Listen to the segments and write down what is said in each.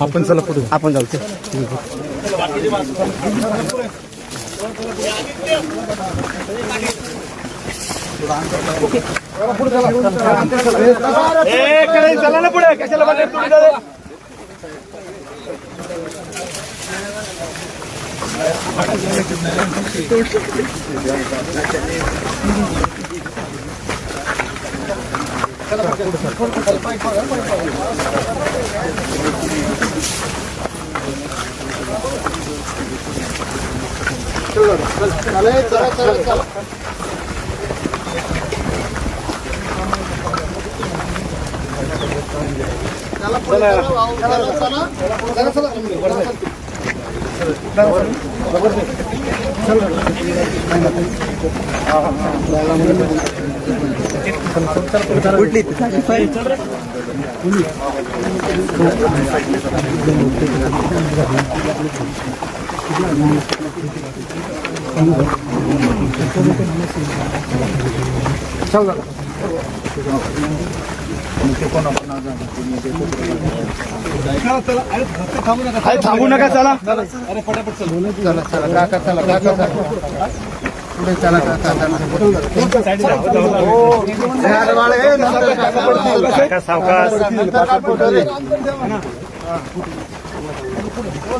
आपण चला पुढे आपण जाऊ ते. चला ना पुढे कशाला बाहेर तुम्ही दादा? कुठली चल. थांबू नका चला. चला चला काका चला. काका चला पुढे चला काका चला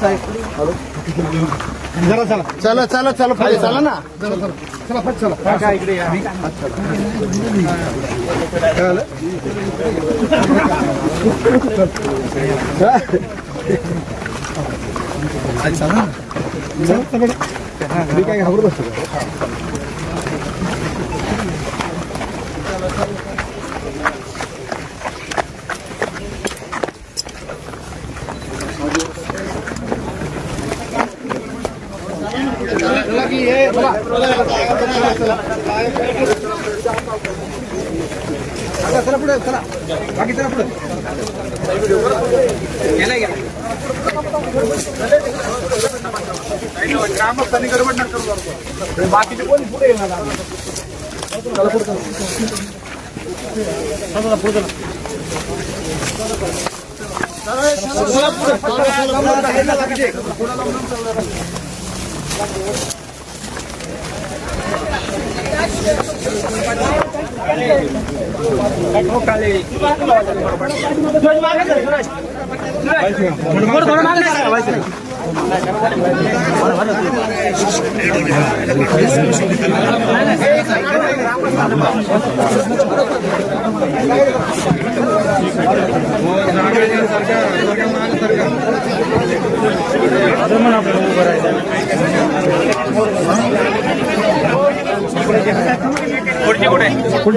हे जरा चला. चला चला चला पुढे चला ना. चला चला चला फट चला. या. मी काय घाबरत असतो चला पुढे चला बाकी चला पुढे ग्रामस्थांनी गडबड नका करू बाकीचे कोणी पुढे येणार चला पुढे चला. चला, चला, पुढे चला. चला, पुढे. ধন্যবাদ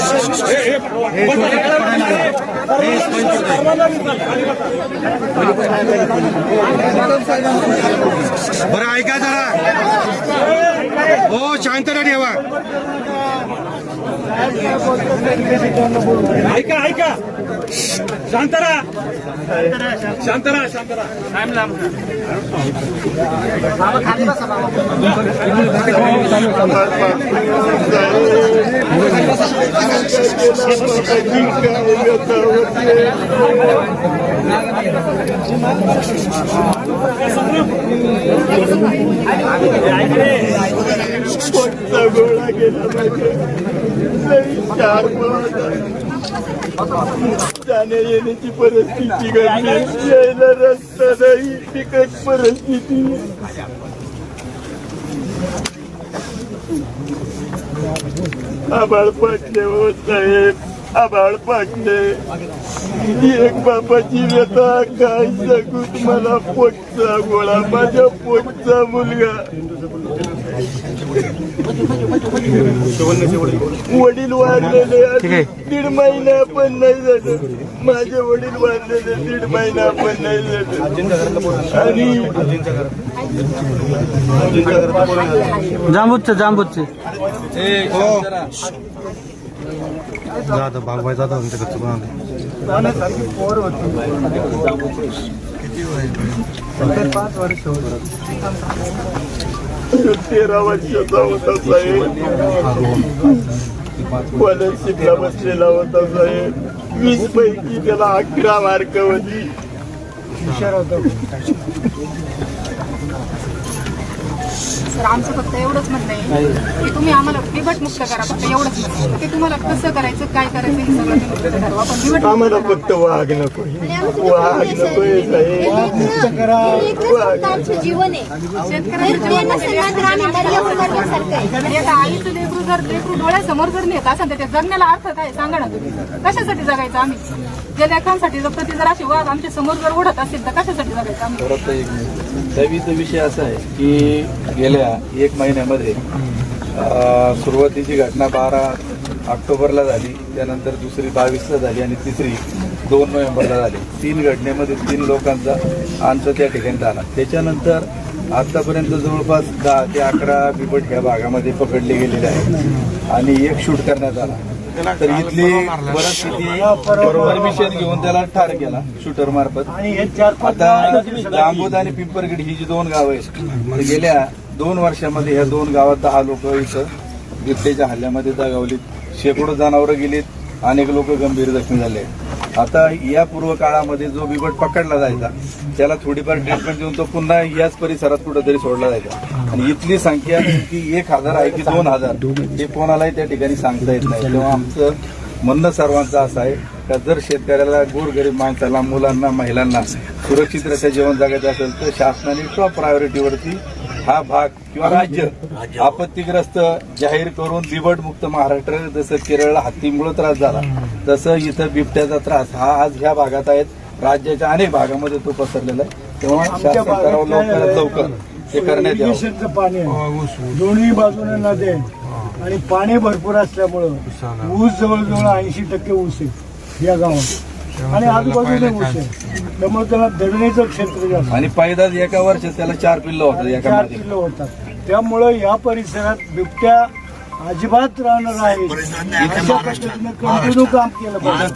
चला, हे ना बाकीचे. बरं ऐका जरा. हो शांतता ठेवा. ऐका ऐका. शांतरा. शांतरा शांतरा. चार जाण्या येण्याची परिस्थिती घडली यायला रस्ता नाही तिकट परिस्थिती. आबाळ पाटले हो साहेब आभाळ पाटले एक बापाची व्यथा काय सांगू मला पोटचा गोळा माझ्या पोटचा मुलगा. वडील वाढलेले दीड महिना पण नाही झालं. माझे वडील वाढलेले दीड महिना पण नाही झालं. आणि जांबूदचे जांबूदचे. जाधव बागबाई जाधव आमच्याकडे चुकून आले पाण्यासारखी पोर होती पाच वर्ष तेरा वर्षाचा होता साहेब. स्कॉलरशिपला बसलेला होता साहेब. वीस पैकी त्याला अकरा मार्क होती हुशार होतो. सर आमचं फक्त एवढंच म्हणणं आहे की तुम्ही आम्हाला बिबट मुक्त करा फक्त एवढंच म्हणणं. ते तुम्हाला कसं करायचं काय करायचं हे सगळं तुम्ही ठरवा. पण बिबट आम्हाला फक्त वाघ नको. वाघ साहेब. आमचं जीवन आईचं लेकरू जर लेकरू डोळ्यासमोर जर नेत असेल तर त्या जगण्याला अर्थ काय सांगा ना तुम्ही. कशासाठी जगायचं आम्ही? जे लेखांसाठी जर प्रति जर अशी वाघ आमच्यासमोर जर उडत असेल तर कशासाठी जगायचं आम्ही? परत एक मिनिट. दहावीचा विषय असा आहे की गेल्या एक महिन्यामध्ये सुरुवातीची घटना बारा ऑक्टोबरला झाली त्यानंतर दुसरी बावीसला झाली आणि तिसरी दोन नोव्हेंबरला झाली. तीन घटनेमध्ये तीन लोकांचा अंत त्या ठिकाणी झाला. त्याच्यानंतर आतापर्यंत जवळपास दहा ते अकरा बिबट ह्या भागामध्ये पकडले गेलेले आहेत. आणि एक शूट करण्यात आला. तर इथली परमिशन घेऊन त्याला ठार केला शूटर मार्फत. आता जांबूद आणि पिंपरगड ही जी दोन गावं आहेत तर गेल्या दोन वर्षामध्ये ह्या दोन गावात दहा लोक इथं बिबट्याच्या हल्ल्यामध्ये दगावलीत. शेकडो जनावरं गेलीत अनेक लोक गंभीर जखमी झाले. आता या पूर्व काळामध्ये जो बिबट पकडला जायचा त्याला थोडीफार ट्रीटमेंट देऊन तो पुन्हा याच परिसरात कुठेतरी सोडला जायचा. आणि इथली संख्या की एक हजार आहे की दोन हजार? हे कोणालाही त्या ठिकाणी सांगता येत नाही. तेव्हा आमचं म्हणणं सर्वांचं असं आहे का जर शेतकऱ्याला गोरगरीब माणसाला मुलांना महिलांना सुरक्षितरित्या जीवन जगायचं असेल तर शासनाने टॉप प्रायोरिटीवरती हा भाग किंवा राज्य आपत्तीग्रस्त जाहीर करून बिबट मुक्त महाराष्ट्र जसं केरळला हत्तीमुळे त्रास झाला तसं इथं बिबट्याचा त्रास. हा आज ह्या भागात आहेत. राज्याच्या अनेक भागामध्ये तो पसरलेला आहे. तेव्हा शासन करावं लवकरात लवकर ते करण्यात यावं. पाणी आहे. दोन्ही बाजूने आहेत आणि पाणी भरपूर असल्यामुळं ऊस जवळजवळ ऐंशी टक्के ऊस आहे या गावात आणि आजूबाजूने ऊस आहे. त्यामुळे त्याला धरणीचं क्षेत्र जास्त आणि पैदास एका वर्षात त्याला चार पिल्लं होतात एका चार किलो होतात. त्यामुळं या परिसरात बिबट्या अजिबात राहणार आहे अशा पद्धतीने कंटिन्यू काम केलं पाहिजे.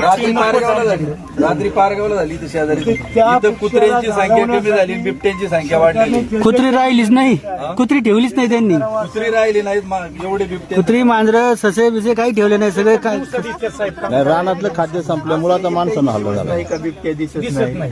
रात्री पारगावला झाली. रात्री पारगावला झाली शेजारी. त्या इथं कुत्र्यांची संख्या कमी झाली बिबट्यांची संख्या वाढली कुत्री राहिलीच नाही. कुत्री ठेवलीच नाही त्यांनी. कुत्री राहिली नाहीत मा- एवढे बिबटे. कुत्री मांजरं ससे बिसे काही ठेवले नाही. सगळे काय रानातलं खाद्य संपल्यामुळे आता माणसानं हल्ला झाला. बिबट्या दिसत नाही.